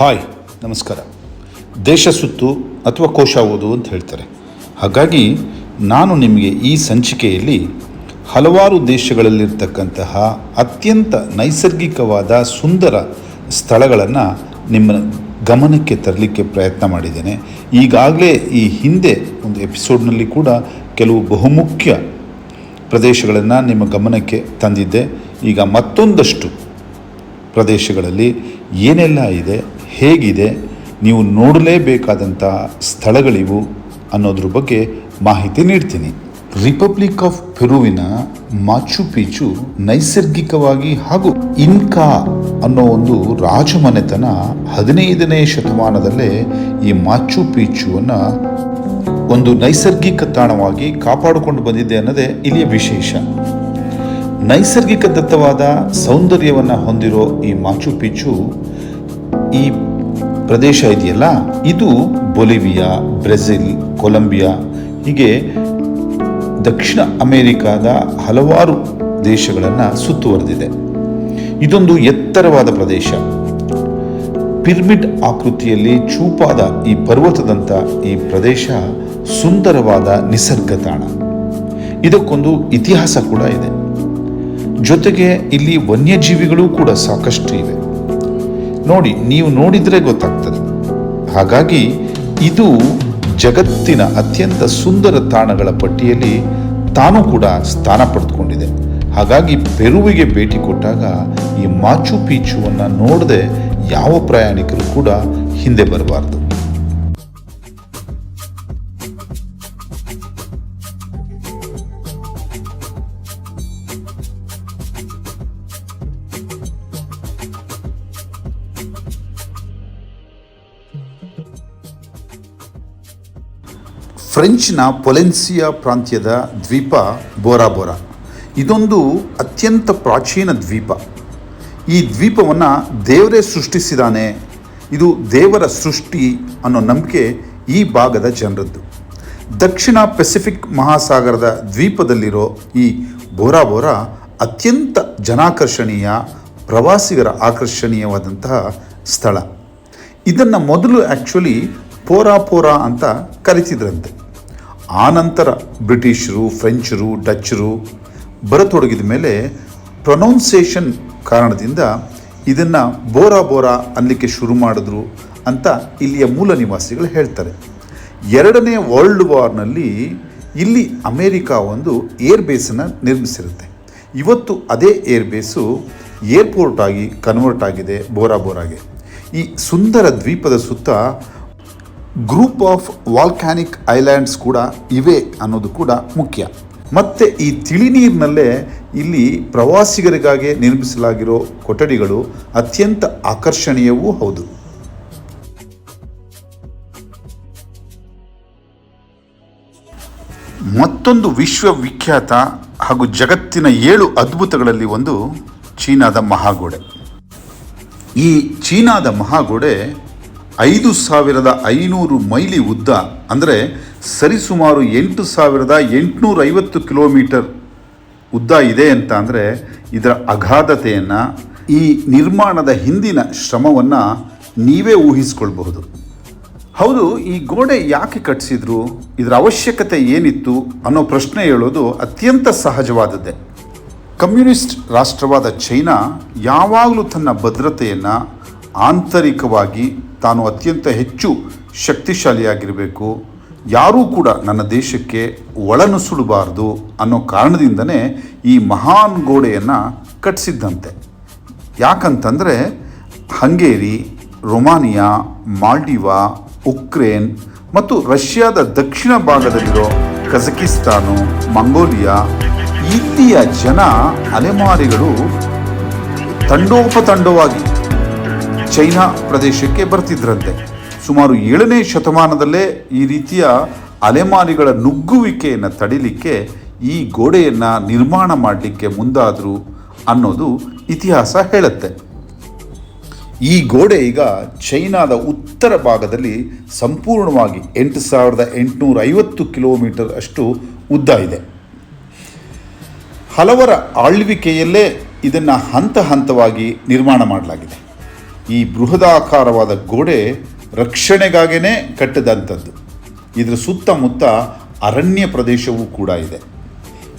Hi, ನಮಸ್ಕಾರ. ದೇಶ ಸುತ್ತು ಅಥವಾ ಕೋಶ ಓದು ಅಂತ ಹೇಳ್ತಾರೆ. ಹಾಗಾಗಿ ನಾನು ನಿಮಗೆ ಈ ಸಂಚಿಕೆಯಲ್ಲಿ ಹಲವಾರು ದೇಶಗಳಲ್ಲಿರ್ತಕ್ಕಂತಹ ಅತ್ಯಂತ ನೈಸರ್ಗಿಕವಾದ ಸುಂದರ ಸ್ಥಳಗಳನ್ನು ನಿಮ್ಮ ಗಮನಕ್ಕೆ ತರಲಿಕ್ಕೆ ಪ್ರಯತ್ನ ಮಾಡಿದ್ದೇನೆ. ಈಗಾಗಲೇ ಈ ಹಿಂದೆ ಒಂದು ಎಪಿಸೋಡ್ನಲ್ಲಿ ಕೂಡ ಕೆಲವು ಬಹುಮುಖ್ಯ ಪ್ರದೇಶಗಳನ್ನು ನಿಮ್ಮ ಗಮನಕ್ಕೆ ತಂದಿದ್ದೆ. ಈಗ ಮತ್ತೊಂದಷ್ಟು ಪ್ರದೇಶಗಳಲ್ಲಿ ಏನೆಲ್ಲ ಇದೆ? ಹೇಗಿದೆ, ನೀವು ನೋಡಲೇಬೇಕಾದಂಥ ಸ್ಥಳಗಳಿವು ಅನ್ನೋದ್ರ ಬಗ್ಗೆ ಮಾಹಿತಿ ನೀಡ್ತೀನಿ. ರಿಪಬ್ಲಿಕ್ ಆಫ್ ಪೆರುವಿನ ಮಾಚು ಪೀಚು ನೈಸರ್ಗಿಕವಾಗಿ ಹಾಗೂ ಇನ್ಕಾ ಅನ್ನೋ ಒಂದು ರಾಜಮನೆತನ ಹದಿನೈದನೇ ಶತಮಾನದಲ್ಲೇ ಈ ಮಾಚು ಪೀಚುವನ್ನು ಒಂದು ನೈಸರ್ಗಿಕ ತಾಣವಾಗಿ ಕಾಪಾಡಿಕೊಂಡು ಬಂದಿದೆ ಅನ್ನೋದೇ ಇಲ್ಲಿಯ ವಿಶೇಷ. ನೈಸರ್ಗಿಕ ದತ್ತವಾದ ಸೌಂದರ್ಯವನ್ನು ಹೊಂದಿರೋ ಈ ಮಾಚು ಪೀಚು ಈ ಪ್ರದೇಶ ಇದೆಯಲ್ಲ? ಇದು ಬೊಲಿವಿಯಾ, ಬ್ರೆಜಿಲ್, ಕೊಲಂಬಿಯಾ, ಹೀಗೆ ದಕ್ಷಿಣ ಅಮೆರಿಕಾದ ಹಲವಾರು ದೇಶಗಳನ್ನು ಸುತ್ತುವರೆದಿದೆ. ಇದೊಂದು ಎತ್ತರವಾದ ಪ್ರದೇಶ. ಪಿರ್ಮಿಡ್ ಆಕೃತಿಯಲ್ಲಿ ಚೂಪಾದ ಈ ಪರ್ವತದಂಥ ಈ ಪ್ರದೇಶ ಸುಂದರವಾದ ನಿಸರ್ಗ ತಾಣ. ಇದಕ್ಕೊಂದು ಇತಿಹಾಸ ಕೂಡ ಇದೆ. ಜೊತೆಗೆ ಇಲ್ಲಿ ವನ್ಯಜೀವಿಗಳು ಕೂಡ ಸಾಕಷ್ಟು ಇವೆ. ನೋಡಿ, ನೀವು ನೋಡಿದರೆ ಗೊತ್ತಾಗ್ತದೆ. ಹಾಗಾಗಿ ಇದು ಜಗತ್ತಿನ ಅತ್ಯಂತ ಸುಂದರ ತಾಣಗಳ ಪಟ್ಟಿಯಲ್ಲಿ ತಾನು ಕೂಡ ಸ್ಥಾನ ಪಡೆದುಕೊಂಡಿದೆ. ಹಾಗಾಗಿ ಪೆರುವಿಗೆ ಭೇಟಿ ಕೊಟ್ಟಾಗ ಈ ಮಾಚು ಪೀಚುವನ್ನು ನೋಡದೆ ಯಾವ ಪ್ರಯಾಣಿಕರು ಕೂಡ ಹಿಂದೆ ಬರಬಾರ್ದು. ಫ್ರೆಂಚ್ನ ಪೊಲೆನ್ಸಿಯಾ ಪ್ರಾಂತ್ಯದ ದ್ವೀಪ ಬೋರಾ ಬೋರಾ. ಇದೊಂದು ಅತ್ಯಂತ ಪ್ರಾಚೀನ ದ್ವೀಪ. ಈ ದ್ವೀಪವನ್ನು ದೇವರೇ ಸೃಷ್ಟಿಸಿದಾನೆ. ಇದು ದೇವರ ಸೃಷ್ಟಿ ಅನ್ನೋ ನಂಬಿಕೆ ಈ ಭಾಗದ ಜನರದ್ದು. ದಕ್ಷಿಣ ಪೆಸಿಫಿಕ್ ಮಹಾಸಾಗರದ ದ್ವೀಪದಲ್ಲಿರೋ ಈ ಬೋರಾ ಬೋರಾ ಅತ್ಯಂತ ಜನಾಕರ್ಷಣೀಯ, ಪ್ರವಾಸಿಗರ ಆಕರ್ಷಣೀಯವಾದಂತಹ ಸ್ಥಳ. ಇದನ್ನು ಮೊದಲು ಆ್ಯಕ್ಚುಲಿ ಪೋರಾ ಅಂತ ಕರಿತಿದ್ರಂತೆ. ಆನಂತರ ಬ್ರಿಟಿಷರು, ಫ್ರೆಂಚರು ಡಚ್ಚರು ಬರತೊಡಗಿದ ಮೇಲೆ ಪ್ರೊನೌನ್ಸೇಷನ್ ಕಾರಣದಿಂದ ಇದನ್ನು ಬೋರಾ ಬೋರಾ ಅನ್ನಲಿಕ್ಕೆ ಶುರು ಮಾಡಿದ್ರು ಅಂತ ಇಲ್ಲಿಯ ಮೂಲ ನಿವಾಸಿಗಳು ಹೇಳ್ತಾರೆ. ಎರಡನೇ ವರ್ಲ್ಡ್ ವಾರ್ನಲ್ಲಿ ಇಲ್ಲಿ ಅಮೇರಿಕಾ ಒಂದು ಏರ್ ಬೇಸನ್ನು ನಿರ್ಮಿಸಿರುತ್ತೆ. ಇವತ್ತು ಅದೇ ಏರ್ ಬೇಸು ಏರ್ಪೋರ್ಟ್ ಆಗಿ ಕನ್ವರ್ಟ್ ಆಗಿದೆ ಬೋರಾ ಬೋರಾಗೆ. ಈ ಸುಂದರ ದ್ವೀಪದ ಸುತ್ತ ಗ್ರೂಪ್ ಆಫ್ ವಾಲ್ಕ್ಯಾನಿಕ್ ಐಲ್ಯಾಂಡ್ಸ್ ಕೂಡ ಇವೆ ಅನ್ನೋದು ಕೂಡ ಮುಖ್ಯ. ಮತ್ತು ಈ ತಿಳಿನೀರಿನಲ್ಲೇ ಇಲ್ಲಿ ಪ್ರವಾಸಿಗರಿಗಾಗಿ ನಿರ್ಮಿಸಲಾಗಿರೋ ಕೊಠಡಿಗಳು ಅತ್ಯಂತ ಆಕರ್ಷಣೀಯವೂ ಹೌದು. ಮತ್ತೊಂದು ವಿಶ್ವವಿಖ್ಯಾತ ಹಾಗೂ ಜಗತ್ತಿನ ಏಳು ಅದ್ಭುತಗಳಲ್ಲಿ ಒಂದು ಚೀನಾದ ಮಹಾಗೋಡೆ. ಈ ಚೀನಾದ ಮಹಾಗೋಡೆ ಐದು ಸಾವಿರದ ಐನೂರು ಮೈಲಿ ಉದ್ದ, ಅಂದರೆ ಸರಿಸುಮಾರು ಎಂಟು ಸಾವಿರದ ಎಂಟುನೂರ ಐವತ್ತು ಕಿಲೋಮೀಟರ್ ಉದ್ದ ಇದೆ ಅಂತ ಅಂದರೆ ಇದರ ಅಗಾಧತೆಯನ್ನು ಈ ನಿರ್ಮಾಣದ ಹಿಂದಿನ ಶ್ರಮವನ್ನು ನೀವೇ ಊಹಿಸಿಕೊಳ್ಬಹುದು. ಹೌದು, ಈ ಗೋಡೆ ಯಾಕೆ ಕಟ್ಟಿಸಿದ್ರು ಇದರ ಅವಶ್ಯಕತೆ ಏನಿತ್ತು ಅನ್ನೋ ಪ್ರಶ್ನೆ ಹೇಳೋದು ಅತ್ಯಂತ ಸಹಜವಾದದ್ದೇ. ಕಮ್ಯುನಿಸ್ಟ್ ರಾಷ್ಟ್ರವಾದ ಚೈನಾ ಯಾವಾಗಲೂ ತನ್ನ ಭದ್ರತೆಯನ್ನು ಆಂತರಿಕವಾಗಿ ತಾನು ಅತ್ಯಂತ ಹೆಚ್ಚು ಶಕ್ತಿಶಾಲಿಯಾಗಿರಬೇಕು. ಯಾರೂ ಕೂಡ ನನ್ನ ದೇಶಕ್ಕೆ ಒಳನುಸುಳಬಾರ್ದು ಅನ್ನೋ ಕಾರಣದಿಂದನೇ ಈ ಮಹಾನ್ ಗೋಡೆಯನ್ನು ಕಟ್ಟಿಸಿದ್ದಂತೆ ಯಾಕಂತಂದರೆ ಹಂಗೇರಿ, ರೊಮಾನಿಯಾ, ಮಾಲ್ಡಿವಾ, ಉಕ್ರೇನ್ ಮತ್ತು ರಷ್ಯಾದ ದಕ್ಷಿಣ ಭಾಗದಲ್ಲಿರೋ ಕಜಕಿಸ್ತಾನು, ಮಂಗೋಲಿಯಾ ಇಲ್ಲಿಯ ಜನ ಅಲೆಮಾರಿಗಳು ತಂಡೋಪತಂಡವಾಗಿ ಚೈನಾ ಪ್ರದೇಶಕ್ಕೆ ಬರ್ತಿದ್ರಂತೆ. ಸುಮಾರು ಏಳನೇ ಶತಮಾನದಲ್ಲೇ ಈ ರೀತಿಯ ಅಲೆಮಾರಿಗಳ ನುಗ್ಗುವಿಕೆಯನ್ನು ತಡಿಲಿಕ್ಕೆ ಈ ಗೋಡೆಯನ್ನು ನಿರ್ಮಾಣ ಮಾಡಲಿಕ್ಕೆ ಮುಂದಾದರು ಅನ್ನೋದು ಇತಿಹಾಸ ಹೇಳುತ್ತೆ. ಈ ಗೋಡೆ ಈಗ ಚೈನಾದ ಉತ್ತರ ಭಾಗದಲ್ಲಿ ಸಂಪೂರ್ಣವಾಗಿ ಎಂಟು ಸಾವಿರದ ಎಂಟುನೂರ ಐವತ್ತು ಕಿಲೋಮೀಟರ್ ಅಷ್ಟು ಉದ್ದ ಇದೆ. ಹಲವರ ಆಳ್ವಿಕೆಯಲ್ಲೇ ಇದನ್ನು ಹಂತ ಹಂತವಾಗಿ ನಿರ್ಮಾಣ ಮಾಡಲಾಗಿದೆ. ಈ ಬೃಹದಾಕಾರವಾದ ಗೋಡೆ ರಕ್ಷಣೆಗಾಗಿಯೇ ಕಟ್ಟಿದಂಥದ್ದು. ಇದರ ಸುತ್ತಮುತ್ತ ಅರಣ್ಯ ಪ್ರದೇಶವೂ ಕೂಡ ಇದೆ.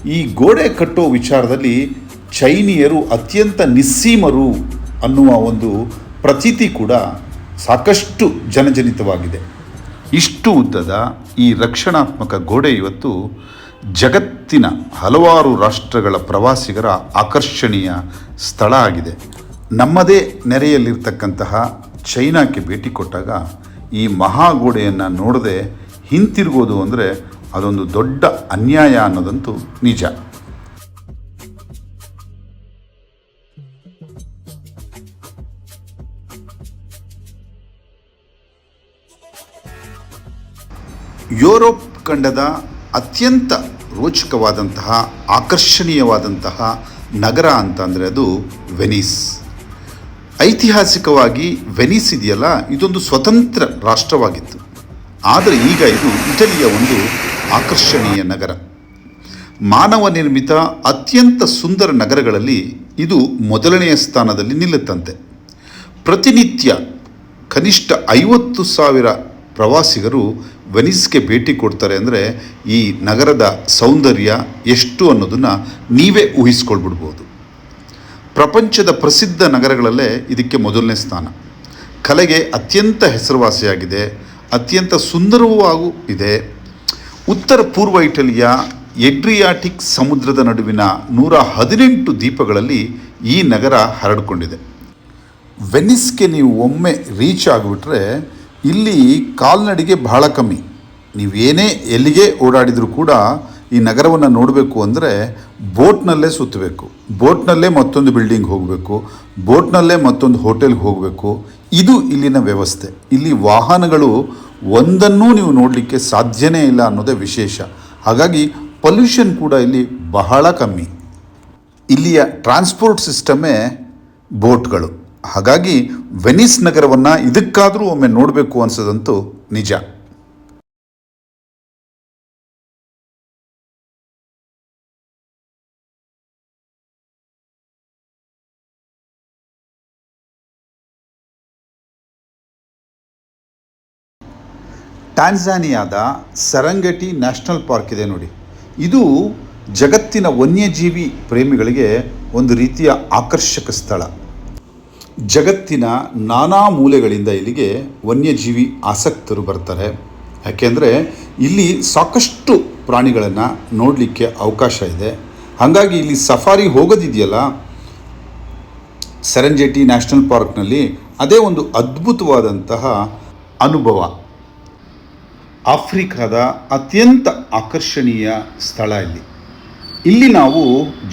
ಈ ಗೋಡೆ ಕಟ್ಟೋ ವಿಚಾರದಲ್ಲಿ ಚೈನೀಯರು ಅತ್ಯಂತ ನಿಸ್ಸೀಮರು ಅನ್ನುವ ಒಂದು ಪ್ರತೀತಿ ಕೂಡ ಸಾಕಷ್ಟು ಜನಜನಿತವಾಗಿದೆ. ಇಷ್ಟು ಉದ್ದದ ಈ ರಕ್ಷಣಾತ್ಮಕ ಗೋಡೆ ಇವತ್ತು ಜಗತ್ತಿನ ಹಲವಾರು ರಾಷ್ಟ್ರಗಳ ಪ್ರವಾಸಿಗರ ಆಕರ್ಷಣೀಯ ಸ್ಥಳ ಆಗಿದೆ. ನಮ್ಮದೇ ನೆರೆಯಲ್ಲಿರ್ತಕ್ಕಂತಹ ಚೈನಾಕ್ಕೆ ಭೇಟಿ ಕೊಟ್ಟಾಗ ಈ ಮಹಾಗೋಡೆಯನ್ನು ನೋಡದೆ ಹಿಂತಿರುಗೋದು ಅಂದರೆ ಅದೊಂದು ದೊಡ್ಡ ಅನ್ಯಾಯ ಅನ್ನೋದಂತೂ ನಿಜ. ಯುರೋಪ್ ಖಂಡದ ಅತ್ಯಂತ ರೋಚಕವಾದಂತಹ, ಆಕರ್ಷಣೀಯವಾದಂತಹ ನಗರ ಅಂತಂದರೆ ಅದು ವೆನಿಸ್. ಐತಿಹಾಸಿಕವಾಗಿ ವೆನಿಸ್ ಇದೆಯಲ್ಲ, ಇದೊಂದು ಸ್ವತಂತ್ರ ರಾಷ್ಟ್ರವಾಗಿತ್ತು. ಆದರೆ ಈಗ ಇದು ಇಟಲಿಯ ಒಂದು ಆಕರ್ಷಣೀಯ ನಗರ. ಮಾನವ ನಿರ್ಮಿತ ಅತ್ಯಂತ ಸುಂದರ ನಗರಗಳಲ್ಲಿ ಇದು ಮೊದಲನೆಯ ಸ್ಥಾನದಲ್ಲಿ ನಿಲ್ಲುತ್ತಂತೆ. ಪ್ರತಿನಿತ್ಯ ಕನಿಷ್ಠ ಐವತ್ತು ಸಾವಿರ ಪ್ರವಾಸಿಗರು ವೆನಿಸ್ಗೆ ಭೇಟಿ ಕೊಡ್ತಾರೆ ಅಂದರೆ ಈ ನಗರದ ಸೌಂದರ್ಯ ಎಷ್ಟು ಅನ್ನೋದನ್ನು ನೀವೇ ಊಹಿಸ್ಕೊಳ್ಬಿಡ್ಬೋದು. ಪ್ರಪಂಚದ ಪ್ರಸಿದ್ಧ ನಗರಗಳಲ್ಲೇ ಇದಕ್ಕೆ ಮೊದಲನೇ ಸ್ಥಾನ. ಕಲೆಗೆ ಅತ್ಯಂತ ಹೆಸರುವಾಸಿಯಾಗಿದೆ, ಅತ್ಯಂತ ಸುಂದರವೂ ಆಗು ಇದೆ. ಉತ್ತರ ಪೂರ್ವ ಇಟಲಿಯ ಎಡ್ರಿಯಾಟಿಕ್ ಸಮುದ್ರದ ನಡುವಿನ ನೂರ ಹದಿನೆಂಟು ದ್ವೀಪಗಳಲ್ಲಿ ಈ ನಗರ ಹರಡಿಕೊಂಡಿದೆ. ವೆನಿಸ್ಗೆ ನೀವು ಒಮ್ಮೆ ರೀಚ್ ಆಗಿಬಿಟ್ರೆ ಇಲ್ಲಿ ಕಾಲ್ನಡಿಗೆ ಬಹಳ ಕಮ್ಮಿ. ನೀವೇನೇ ಎಲ್ಲಿಗೆ ಓಡಾಡಿದರೂ ಕೂಡ ಈ ನಗರವನ್ನು ನೋಡಬೇಕು ಅಂದರೆ ಬೋಟ್ನಲ್ಲೇ ಸುತ್ತಬೇಕು. ಬೋಟ್ನಲ್ಲೇ ಮತ್ತೊಂದು ಬಿಲ್ಡಿಂಗ್ ಹೋಗಬೇಕು. ಬೋಟ್ನಲ್ಲೇ ಮತ್ತೊಂದು ಹೋಟೆಲ್ಗೆ ಹೋಗಬೇಕು. ಇದು ಇಲ್ಲಿನ ವ್ಯವಸ್ಥೆ. ಇಲ್ಲಿ ವಾಹನಗಳು ಒಂದನ್ನೂ ನೀವು ನೋಡಲಿಕ್ಕೆ ಸಾಧ್ಯನೇ ಇಲ್ಲ ಅನ್ನೋದೇ ವಿಶೇಷ. ಹಾಗಾಗಿ ಪೊಲ್ಯೂಷನ್ ಕೂಡ ಇಲ್ಲಿ ಬಹಳ ಕಮ್ಮಿ. ಇಲ್ಲಿಯ ಟ್ರಾನ್ಸ್ಪೋರ್ಟ್ ಸಿಸ್ಟಮೇ ಬೋಟ್ಗಳು. ಹಾಗಾಗಿ ವೆನಿಸ್ ನಗರವನ್ನು ಇದಕ್ಕಾದರೂ ಒಮ್ಮೆ ನೋಡಬೇಕು ಅನ್ಸೋದಂತೂ ನಿಜ. ಟ್ಯಾನ್ಸಾನಿಯಾದ ಸರಂಗಟಿ ನ್ಯಾಷನಲ್ ಪಾರ್ಕ್ ಇದೆ ನೋಡಿ. ಇದು ಜಗತ್ತಿನ ವನ್ಯಜೀವಿ ಪ್ರೇಮಿಗಳಿಗೆ ಒಂದು ರೀತಿಯ ಆಕರ್ಷಕ ಸ್ಥಳ. ಜಗತ್ತಿನ ನಾನಾ ಮೂಲೆಗಳಿಂದ ಇಲ್ಲಿಗೆ ವನ್ಯಜೀವಿ ಆಸಕ್ತರು ಬರ್ತಾರೆ. ಯಾಕೆಂದರೆ ಇಲ್ಲಿ ಸಾಕಷ್ಟು ಪ್ರಾಣಿಗಳನ್ನು ನೋಡಲಿಕ್ಕೆ ಅವಕಾಶ ಇದೆ. ಹಾಗಾಗಿ ಇಲ್ಲಿ ಸಫಾರಿ ಹೋಗೋದಿದೆಯಲ್ಲ, ಸರಂಜೆಟಿ ನ್ಯಾಷನಲ್ ಪಾರ್ಕ್ನಲ್ಲಿ ಅದೇ ಒಂದು ಅದ್ಭುತವಾದಂತಹ ಅನುಭವ. ಆಫ್ರಿಕಾದ ಅತ್ಯಂತ ಆಕರ್ಷಣೀಯ ಸ್ಥಳ ಇಲ್ಲಿ. ಇಲ್ಲಿ ನಾವು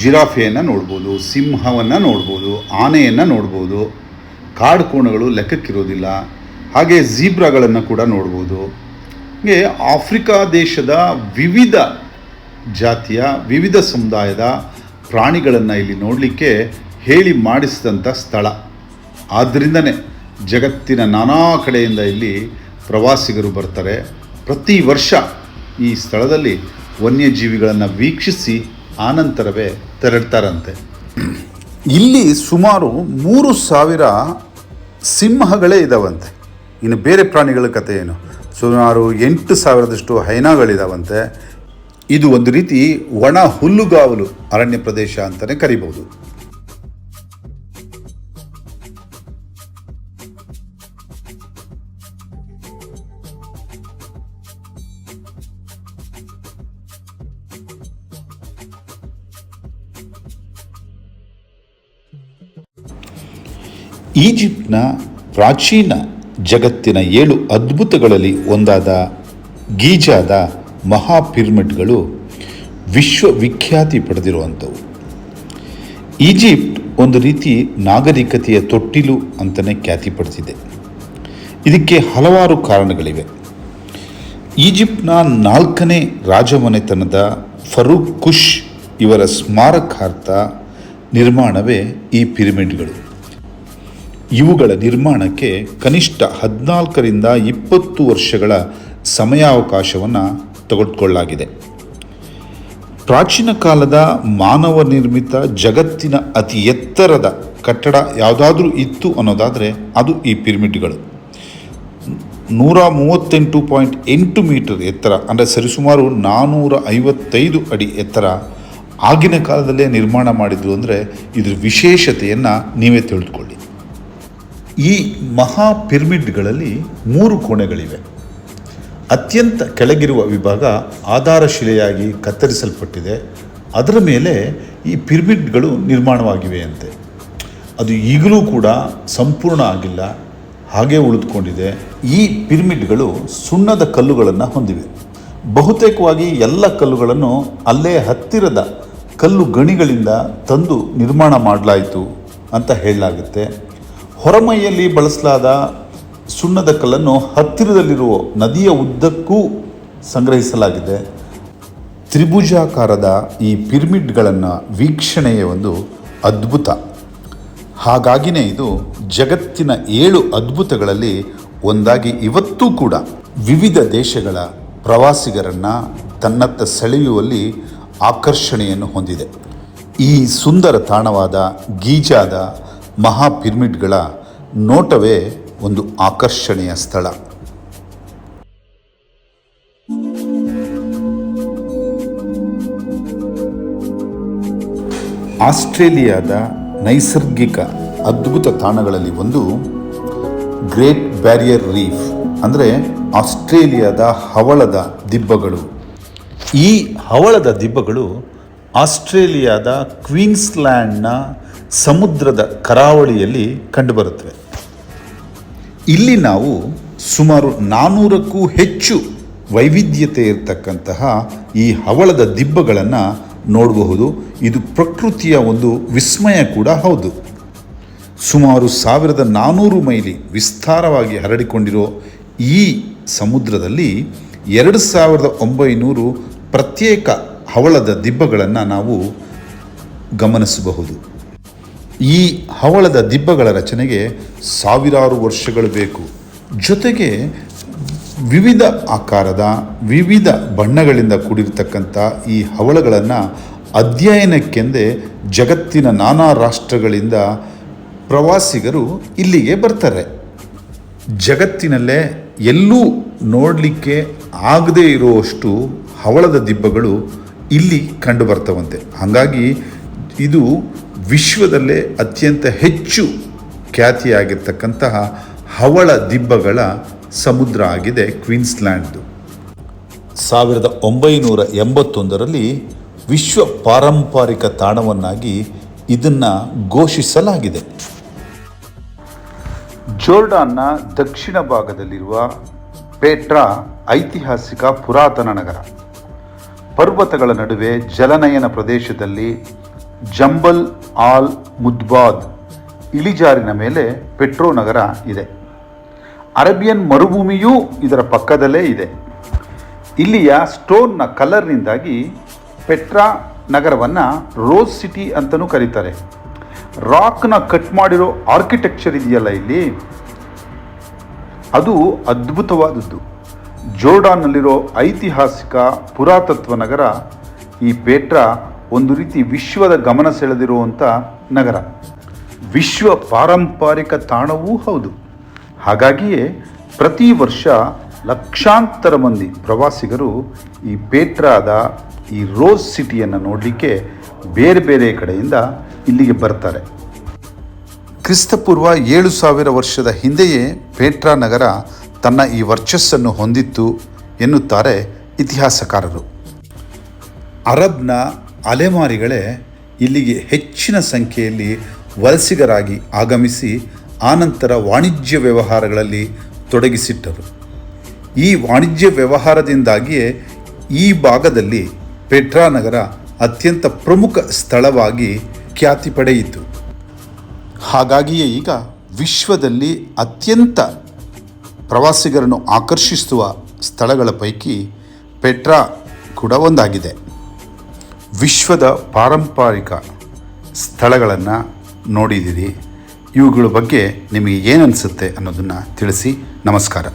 ಜಿರಾಫೆಯನ್ನು ನೋಡ್ಬೋದು, ಸಿಂಹವನ್ನು ನೋಡ್ಬೋದು, ಆನೆಯನ್ನು ನೋಡ್ಬೋದು, ಕಾಡು ಕೋಣಗಳು ಲೆಕ್ಕಕ್ಕಿರೋದಿಲ್ಲ, ಹಾಗೆ ಜೀಬ್ರಾಗಳನ್ನು ಕೂಡ ನೋಡ್ಬೋದು. ಹಾಗೆ ಆಫ್ರಿಕಾ ದೇಶದ ವಿವಿಧ ಜಾತಿಯ, ವಿವಿಧ ಸಮುದಾಯದ ಪ್ರಾಣಿಗಳನ್ನು ಇಲ್ಲಿ ನೋಡಲಿಕ್ಕೆ ಹೇಳಿ ಮಾಡಿಸಿದಂಥ ಸ್ಥಳ. ಆದ್ದರಿಂದನೇ ಜಗತ್ತಿನ ನಾನಾ ಕಡೆಯಿಂದ ಇಲ್ಲಿ ಪ್ರವಾಸಿಗರು ಬರ್ತಾರೆ. ಪ್ರತಿ ವರ್ಷ ಈ ಸ್ಥಳದಲ್ಲಿ ವನ್ಯಜೀವಿಗಳನ್ನು ವೀಕ್ಷಿಸಿ ಆನಂತರವೇ ತೆರಳ್ತಾರಂತೆ. ಇಲ್ಲಿ ಸುಮಾರು ಮೂರು ಸಾವಿರ ಸಿಂಹಗಳೇ ಇದ್ದಾವಂತೆ ಇನ್ನು ಬೇರೆ ಪ್ರಾಣಿಗಳ ಕಥೆ ಏನು? ಸುಮಾರು ಎಂಟು ಸಾವಿರದಷ್ಟು ಹೈನಾಗಳಿದಾವಂತೆ. ಇದು ಒಂದು ರೀತಿ ಒಣ ಹುಲ್ಲುಗಾವಲು ಅರಣ್ಯ ಪ್ರದೇಶ ಅಂತಲೇ ಕರಿಬಹುದು. ಈಜಿಪ್ಟ್ನ ಪ್ರಾಚೀನ ಜಗತ್ತಿನ ಏಳು ಅದ್ಭುತಗಳಲ್ಲಿ ಒಂದಾದ ಗೀಜಾದ ಮಹಾ ಪಿರಮಿಡ್ಗಳು ವಿಶ್ವವಿಖ್ಯಾತಿ ಪಡೆದಿರುವಂಥವು. ಈಜಿಪ್ಟ್ ಒಂದು ರೀತಿ ನಾಗರಿಕತೆಯ ತೊಟ್ಟಿಲು ಅಂತಲೇ ಖ್ಯಾತಿ ಪಡೆದಿದೆ. ಇದಕ್ಕೆ ಹಲವಾರು ಕಾರಣಗಳಿವೆ. ಈಜಿಪ್ಟ್ನ ನಾಲ್ಕನೇ ರಾಜಮನೆತನದ ಫರೂಕ್ ಕುಶ್ ಇವರ ಸ್ಮಾರಕಾರ್ಥ ನಿರ್ಮಾಣವೇ ಈ ಪಿರಮಿಡ್ಗಳು. ಇವುಗಳ ನಿರ್ಮಾಣಕ್ಕೆ ಕನಿಷ್ಠ ಹದಿನಾಲ್ಕರಿಂದ ಇಪ್ಪತ್ತು ವರ್ಷಗಳ ಸಮಯಾವಕಾಶವನ್ನು ತೆಗೆದುಕೊಳ್ಳಲಾಗಿದೆ. ಪ್ರಾಚೀನ ಕಾಲದ ಮಾನವ ನಿರ್ಮಿತ ಜಗತ್ತಿನ ಅತಿ ಎತ್ತರದ ಕಟ್ಟಡ ಯಾವುದಾದ್ರೂ ಇತ್ತು ಅನ್ನೋದಾದರೆ ಅದು ಈ ಪಿರಮಿಡ್ಗಳು. ನೂರ ಮೂವತ್ತೆಂಟು ಪಾಯಿಂಟ್ ಎಂಟು ಮೀಟರ್ ಎತ್ತರ, ಅಂದರೆ ಸರಿಸುಮಾರು ನಾನ್ನೂರ ಐವತ್ತೈದು ಅಡಿ ಎತ್ತರ ಆಗಿನ ಕಾಲದಲ್ಲೇ ನಿರ್ಮಾಣ ಮಾಡಿದ್ರು ಅಂದರೆ ಇದ್ರ ವಿಶೇಷತೆಯನ್ನು ನೀವೇ ತಿಳಿದುಕೊಳ್ಳಿ. ಈ ಮಹಾ ಪಿರಮಿಡ್ಗಳಲ್ಲಿ ಮೂರು ಕೋಣೆಗಳಿವೆ. ಅತ್ಯಂತ ಕೆಳಗಿರುವ ವಿಭಾಗ ಆಧಾರಶಿಲೆಯಾಗಿ ಕತ್ತರಿಸಲ್ಪಟ್ಟಿದೆ. ಅದರ ಮೇಲೆ ಈ ಪಿರಮಿಡ್ಗಳು ನಿರ್ಮಾಣವಾಗಿವೆಯಂತೆ. ಅದು ಈಗಲೂ ಕೂಡ ಸಂಪೂರ್ಣ ಆಗಿಲ್ಲ. ಹಾಗೆ ಉಳಿದುಕೊಂಡಿದೆ. ಈ ಪಿರಮಿಡ್ಗಳು ಸುಣ್ಣದ ಕಲ್ಲುಗಳನ್ನು ಹೊಂದಿವೆ. ಬಹುತೇಕವಾಗಿ ಎಲ್ಲ ಕಲ್ಲುಗಳನ್ನು ಅಲ್ಲೇ ಹತ್ತಿರದ ಕಲ್ಲು ಗಣಿಗಳಿಂದ ತಂದು ನಿರ್ಮಾಣ ಮಾಡಲಾಯಿತು ಅಂತ ಹೇಳಲಾಗುತ್ತೆ. ಹೊರಮೈಯಲ್ಲಿ ಬಳಸಲಾದ ಸುಣ್ಣದ ಕಲ್ಲನ್ನು ಹತ್ತಿರದಲ್ಲಿರುವ ನದಿಯ ಉದ್ದಕ್ಕೂ ಸಂಗ್ರಹಿಸಲಾಗಿದೆ. ತ್ರಿಭುಜಾಕಾರದ ಈ ಪಿರಮಿಡ್ಗಳನ್ನು ವೀಕ್ಷಣೆಯ ಒಂದು ಅದ್ಭುತ. ಹಾಗಾಗಿನೇ ಇದು ಜಗತ್ತಿನ ಏಳು ಅದ್ಭುತಗಳಲ್ಲಿ ಒಂದಾಗಿ ಇವತ್ತೂ ಕೂಡ ವಿವಿಧ ದೇಶಗಳ ಪ್ರವಾಸಿಗರನ್ನು ತನ್ನತ್ತ ಸೆಳೆಯುವಲ್ಲಿ ಆಕರ್ಷಣೆಯನ್ನು ಹೊಂದಿದೆ. ಈ ಸುಂದರ ತಾಣವಾದ ಗೀಜಾದ ಮಹಾ ಪಿರಮಿಡ್ಗಳ ನೋಟವೇ ಒಂದು ಆಕರ್ಷಣೆಯ ಸ್ಥಳ. ಆಸ್ಟ್ರೇಲಿಯಾದ ನೈಸರ್ಗಿಕ ಅದ್ಭುತ ತಾಣಗಳಲ್ಲಿ ಒಂದು ಗ್ರೇಟ್ ಬ್ಯಾರಿಯರ್ ರೀಫ್, ಅಂದರೆ ಆಸ್ಟ್ರೇಲಿಯಾದ ಹವಳದ ದಿಬ್ಬಗಳು. ಈ ಹವಳದ ದಿಬ್ಬಗಳು ಆಸ್ಟ್ರೇಲಿಯಾದ ಕ್ವೀನ್ಸ್ಲ್ಯಾಂಡ್ನ ಸಮುದ್ರದ ಕರಾವಳಿಯಲ್ಲಿ ಕಂಡುಬರುತ್ತವೆ. ಇಲ್ಲಿ ನಾವು ಸುಮಾರು ನಾನ್ನೂರಕ್ಕೂ ಹೆಚ್ಚು ವೈವಿಧ್ಯತೆ ಇರತಕ್ಕಂತಹ ಈ ಹವಳದ ದಿಬ್ಬಗಳನ್ನು ನೋಡಬಹುದು. ಇದು ಪ್ರಕೃತಿಯ ಒಂದು ವಿಸ್ಮಯ ಕೂಡ ಹೌದು. ಸುಮಾರು ಸಾವಿರದ ನಾನ್ನೂರು ಮೈಲಿ ವಿಸ್ತಾರವಾಗಿ ಹರಡಿಕೊಂಡಿರೋ ಈ ಸಮುದ್ರದಲ್ಲಿ ಎರಡು ಸಾವಿರದ ಒಂಬೈನೂರು ಪ್ರತ್ಯೇಕ ಹವಳದ ದಿಬ್ಬಗಳನ್ನು ನಾವು ಗಮನಿಸಬಹುದು. ಈ ಹವಳದ ದಿಬ್ಬಗಳ ರಚನೆಗೆ ಸಾವಿರಾರು ವರ್ಷಗಳು ಬೇಕು. ಜೊತೆಗೆ ವಿವಿಧ ಆಕಾರದ, ವಿವಿಧ ಬಣ್ಣಗಳಿಂದ ಕೂಡಿರ್ತಕ್ಕಂಥ ಈ ಹವಳಗಳನ್ನು ಅಧ್ಯಯನಕ್ಕೆಂದೇ ಜಗತ್ತಿನ ನಾನಾ ರಾಷ್ಟ್ರಗಳಿಂದ ಪ್ರವಾಸಿಗರು ಇಲ್ಲಿಗೆ ಬರ್ತಾರೆ. ಜಗತ್ತಿನಲ್ಲೇ ಎಲ್ಲೂ ನೋಡಲಿಕ್ಕೆ ಆಗದೇ ಇರುವಷ್ಟು ಹವಳದ ದಿಬ್ಬಗಳು ಇಲ್ಲಿ ಕಂಡು ಬರ್ತವಂತೆ. ಹಾಗಾಗಿ ಇದು ವಿಶ್ವದಲ್ಲೇ ಅತ್ಯಂತ ಹೆಚ್ಚು ಖ್ಯಾತಿಯಾಗಿರ್ತಕ್ಕಂತಹ ಹವಳ ದಿಬ್ಬಗಳ ಸಮುದ್ರ ಆಗಿದೆ ಕ್ವೀನ್ಸ್ಲ್ಯಾಂಡ್ದು. ಸಾವಿರದ ಒಂಬೈನೂರ ಎಂಬತ್ತೊಂದರಲ್ಲಿ ವಿಶ್ವ ಪಾರಂಪರಿಕ ತಾಣವನ್ನಾಗಿ ಇದನ್ನು ಘೋಷಿಸಲಾಗಿದೆ. ಜೋರ್ಡಾನ್ನ ದಕ್ಷಿಣ ಭಾಗದಲ್ಲಿರುವ ಪೇಟ್ರಾ ಐತಿಹಾಸಿಕ ಪುರಾತನ ನಗರ. ಪರ್ವತಗಳ ನಡುವೆ ಜಲನಯನ ಪ್ರದೇಶದಲ್ಲಿ ಜಂಬಲ್ ಆಲ್ ಮುದ್ಬಾದ್ ಇಳಿಜಾರಿನ ಮೇಲೆ ಪೆಟ್ರೋ ನಗರ ಇದೆ. ಅರೇಬಿಯನ್ ಮರುಭೂಮಿಯೂ ಇದರ ಪಕ್ಕದಲ್ಲೇ ಇದೆ. ಇಲ್ಲಿಯ ಸ್ಟೋನ್ನ ಕಲರ್ನಿಂದಾಗಿ ಪೆಟ್ರಾ ನಗರವನ್ನು ರೋಸ್ ಸಿಟಿ ಅಂತಲೂ ಕರೀತಾರೆ. ರಾಕ್ನ ಕಟ್ ಮಾಡಿರೋ ಆರ್ಕಿಟೆಕ್ಚರ್ ಇದೆಯಲ್ಲ ಇಲ್ಲಿ? ಅದು ಅದ್ಭುತವಾದದ್ದು. ಜೋರ್ಡಾನ್ನಲ್ಲಿರೋ ಐತಿಹಾಸಿಕ ಪುರಾತತ್ವ ನಗರ ಈ ಪೇಟ್ರಾ ಒಂದು ರೀತಿ ವಿಶ್ವದ ಗಮನ ಸೆಳೆದಿರುವಂಥ ನಗರ. ವಿಶ್ವ ಪಾರಂಪರಿಕ ತಾಣವೂ ಹೌದು. ಹಾಗಾಗಿಯೇ ಪ್ರತಿ ವರ್ಷ ಲಕ್ಷಾಂತರ ಮಂದಿ ಪ್ರವಾಸಿಗರು ಈ ಪೇಟ್ರಾದ ಈ ರೋಸ್ ಸಿಟಿಯನ್ನು ನೋಡಲಿಕ್ಕೆ ಬೇರೆ ಬೇರೆ ಕಡೆಯಿಂದ ಇಲ್ಲಿಗೆ ಬರ್ತಾರೆ. ಕ್ರಿಸ್ತಪೂರ್ವ ಏಳು ಸಾವಿರ ವರ್ಷದ ಹಿಂದೆಯೇ ಪೇಟ್ರಾ ನಗರ ತನ್ನ ಈ ವರ್ಚಸ್ಸನ್ನು ಹೊಂದಿತ್ತು ಎನ್ನುತ್ತಾರೆ ಇತಿಹಾಸಕಾರರು. ಅರಬ್ನ ಅಲೆಮಾರಿಗಳೇ ಇಲ್ಲಿಗೆ ಹೆಚ್ಚಿನ ಸಂಖ್ಯೆಯಲ್ಲಿ ವಲಸಿಗರಾಗಿ ಆಗಮಿಸಿ ಆನಂತರ ವಾಣಿಜ್ಯ ವ್ಯವಹಾರಗಳಲ್ಲಿ ತೊಡಗಿಸಿಟ್ಟರು. ಈ ವಾಣಿಜ್ಯ ವ್ಯವಹಾರದಿಂದಾಗಿಯೇ ಈ ಭಾಗದಲ್ಲಿ ಪೆಟ್ರಾ ನಗರ ಅತ್ಯಂತ ಪ್ರಮುಖ ಸ್ಥಳವಾಗಿ ಖ್ಯಾತಿ ಪಡೆಯಿತು. ಹಾಗಾಗಿಯೇ ಈಗ ವಿಶ್ವದಲ್ಲಿ ಅತ್ಯಂತ ಪ್ರವಾಸಿಗರನ್ನು ಆಕರ್ಷಿಸುವ ಸ್ಥಳಗಳ ಪೈಕಿ ಪೆಟ್ರಾ ಕೂಡ ಒಂದಾಗಿದೆ. ವಿಶ್ವದ ಪಾರಂಪರಿಕ ಸ್ಥಳಗಳನ್ನು ನೋಡಿದ್ದೀರಿ. ಇವುಗಳ ಬಗ್ಗೆ ನಿಮಗೆ ಏನನ್ಸುತ್ತೆ ಅನ್ನೋದನ್ನು ತಿಳಿಸಿ. ನಮಸ್ಕಾರ.